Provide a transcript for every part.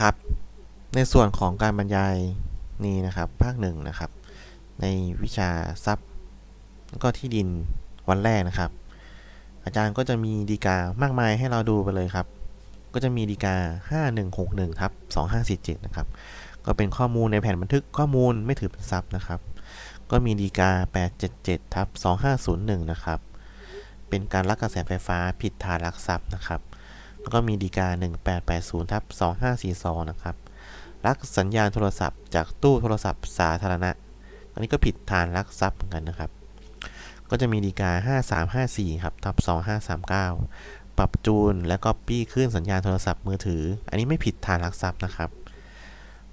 ครับ ในส่วนของการบรรยายนี่นะครับภาคหนึ่งนะครับ ในวิชาทรัพย์ก็ที่ดินวันแรกนะครับ อาจารย์ก็จะมีดีกามากมายให้เราดูไปเลยครับ ก็จะมีดีกา 5161ทับ2547นะครับก็เป็นข้อมูลในแผ่นบันทึกข้อมูลไม่ถือเป็นทรัพย์นะครับ ก็มีดีกา 877ทับ2501นะครับเป็นการลักกระแสไฟฟ้าผิดฐานลักทรัพย์นะครับ แล้วก็มีดีกา 1880ทับ2542 นะครับ ลักสัญญาณโทรศัพท์จากตู้โทรศัพท์สาธารณะ อันนี้ก็ผิดฐานลักทรัพย์เหมือนกันนะครับ ก็จะมีดีกา 5354 ครับทับ2539 ปรับจูนและก็ปี้ขึ้นสัญญาณโทรศัพท์มือถือ อันนี้ไม่ผิดฐานลักทรัพย์นะครับ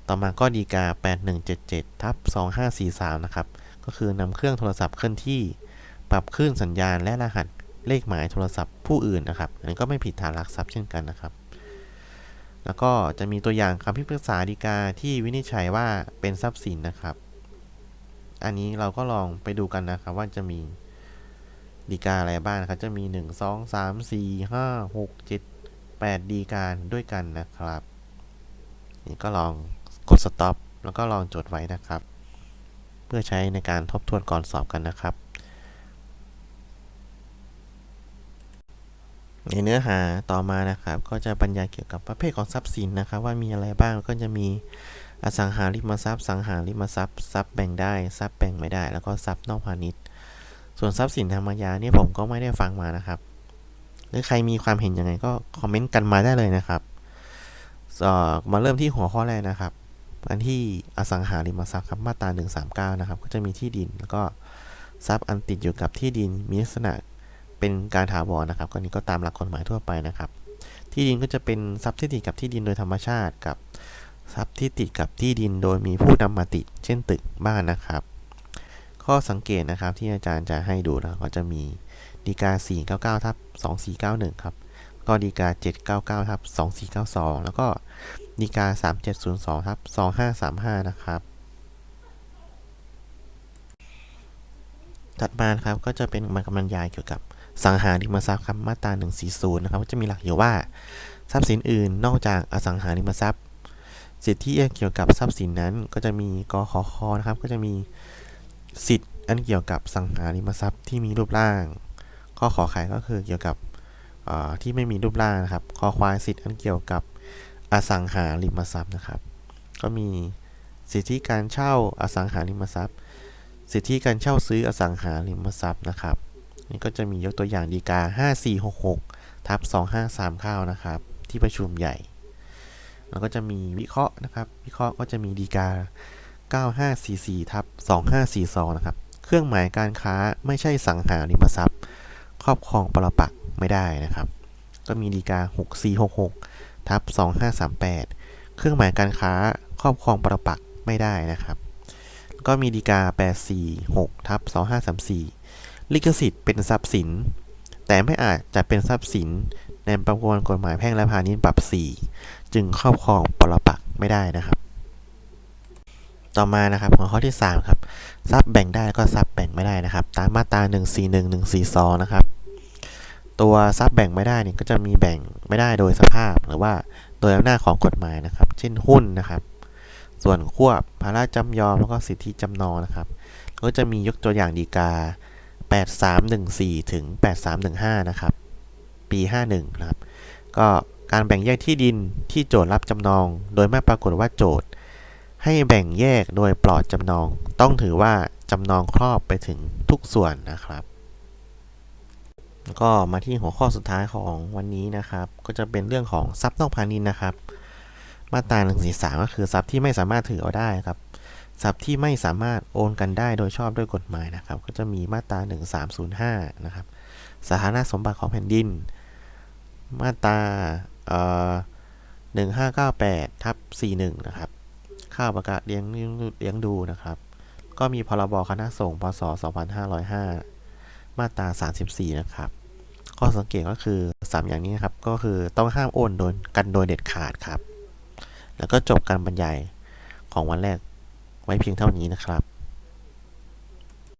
ต่อมาก็ดีกา 8177ทับ2543 นะครับ ก็คือนำเครื่องโทรศัพท์เคลื่อนที่ ปรับคลื่นสัญญาณและรหัส เลขหมายโทรศัพท์ผู้อื่นนะครับอันนี้ก็ไม่ผิดฐานลักทรัพย์เช่นกันนะครับ แล้วก็จะมีตัวอย่างคำพิพากษาฎีกาที่วินิจฉัยว่าเป็นทรัพย์สินนะครับ อันนี้เราก็ลองไปดูกันนะครับว่าจะมีดีกาอะไรบ้างนะครับ จะมี 1 2 3 4 5 6 7 8ดีกาด้วยกันนะครับ นี่ก็ลองกด stop แล้วก็ลองจดไว้นะครับ เพื่อใช้ในการทบทวนก่อนสอบกันนะครับ ในเนื้อหาต่อมานะครับ ก็จะบรรยายเกี่ยวกับประเภทของทรัพย์สินนะครับ ว่ามีอะไรบ้างก็จะมีอสังหาริมทรัพย์ สังหาริมทรัพย์ทรัพย์แบ่งได้ทรัพย์แบ่งไม่ได้ แล้วก็ทรัพย์นอกพาณิชย์ ส่วนทรัพย์สินทางปัญญาเนี่ยผมก็ไม่ได้ฟังมานะครับ หรือใครมีความเห็นยังไงก็คอมเมนต์กันมาได้เลยนะครับมาเริ่มที่หัวข้อแรกนะครับ อันที่อสังหาริมทรัพย์ครับมาตรา139 นะครับ ก็จะมีที่ดิน แล้วก็ทรัพย์อันติดอยู่กับที่ดินมีลักษณะ เป็นการถาวรนะครับก็นี้ก็ตามหลักกฎหมายทั่วไปนะครับ ที่ดินก็จะเป็นทรัพย์ที่ติดกับที่ดินโดยธรรมชาติกับทรัพย์ที่ติดกับที่ดินโดยมีผู้นำมาติด เช่นตึกบ้านนะครับ ข้อสังเกตนะครับที่อาจารย์จะให้ดูนะก็จะมีดีกา 499ทับ2491 ครับก็ดีกา 799ทับ2492 แล้วก็ดีกา 3702ทับ2535 นะครับ ถัดมาครับก็จะเป็นบรรยายเกี่ยวกับ สังหาริมทรัพย์ครับมาตรา140นะครับก็จะมีหลักอยู่ว่าทรัพย์สินอื่น นอกจากอสังหาริมทรัพย์ สิทธิเกี่ยวกับทรัพย์สินนั้น ก็จะมีกขคนะครับ ก็จะมีสิทธิ์อันเกี่ยวกับสังหาริมทรัพย์ที่มีรูปร่าง ข้อขอไข่ก็คือเกี่ยวกับที่ไม่มีรูปร่างนะครับคอควายสิทธิ์อันเกี่ยวกับอสังหาริมทรัพย์นะครับ ก็มีสิทธิการเช่าอสังหาริมทรัพย์ สิทธิการเช่าซื้ออสังหาริมทรัพย์นะครับ นี่ก็จะมียกตัวอย่างดีกา 5466ทับ2539 นะครับ ที่ประชุมใหญ่ แล้วก็จะมีวิเคราะห์นะครับ วิเคราะห์ก็จะมีดีกา 9544ทับ2542 นะครับ เครื่องหมายการค้าไม่ใช่สังหาริมทรัพย์ ครอบครองปรปักไม่ได้นะครับ ก็มีดีกา 6466ทับ2538 เครื่องหมายการค้าครอบครองปรปักไม่ได้นะครับ ก็มีดีกา 846ทับ2534 ลิขสิทธิ์เป็นทรัพย์สิน แต่ไม่อาจจะเป็นทรัพย์สินในประมวลกฎหมายแพ่งและพาณิชย์ปรับ 4 จึงครอบครองปรปักษ์ไม่ได้นะครับ ต่อมานะครับหัวข้อที่ 3 ครับ ทรัพย์แบ่งได้แล้วก็ทรัพย์แบ่งไม่ได้นะครับ ตามมาตรา141 142นะครับ ตัวทรัพย์แบ่งไม่ได้เนี่ยก็จะมีแบ่งไม่ได้โดยสภาพหรือว่าโดยอำนาจของกฎหมายนะครับ เช่นหุ้นนะครับ ส่วนควบภาระจำยอมแล้วก็สิทธิจำนองนะครับ ก็จะมียกตัวอย่างดีกา 8314 ถึง 8315 นะครับ ปี 51 นะครับ ก็การแบ่งแยกที่ดินที่โจทย์รับจำนอง โดยไม่ปรากฏว่าโจทย์ ให้แบ่งแยกโดยปลอดจำนอง ต้องถือว่าจำนองครอบไปถึงทุกส่วนนะครับก็มาที่หัวข้อสุดท้ายของวันนี้นะครับ ก็จะเป็นเรื่องของทรัพย์นอกพาณิชย์นะครับ มาตรา143ก็คือทรัพย์ที่ไม่สามารถถือเอาได้ครับ ทรัพย์ที่ไม่สามารถโอนกันได้โดยชอบด้วยกฎหมายนะครับ ก็จะมีมาตรา 1305 นะครับสาธารณสมบัติของแผ่นดิน มาตราเอ่อ1598ทับ41 นะครับ ข้าวประกาศเลี้ยงเลี้ยงดูนะครับ ก็มีพรบคณะสงฆ์พศ 2505 มาตรา 34 นะครับ ข้อสังเกตก็คือ 3 อย่างนี้ครับ ก็คือต้องห้ามโอนโดนกันโดยเด็ดขาดครับ แล้วก็จบการบรรยายของวันแรก ไว้เพียงเท่านี้นะครับ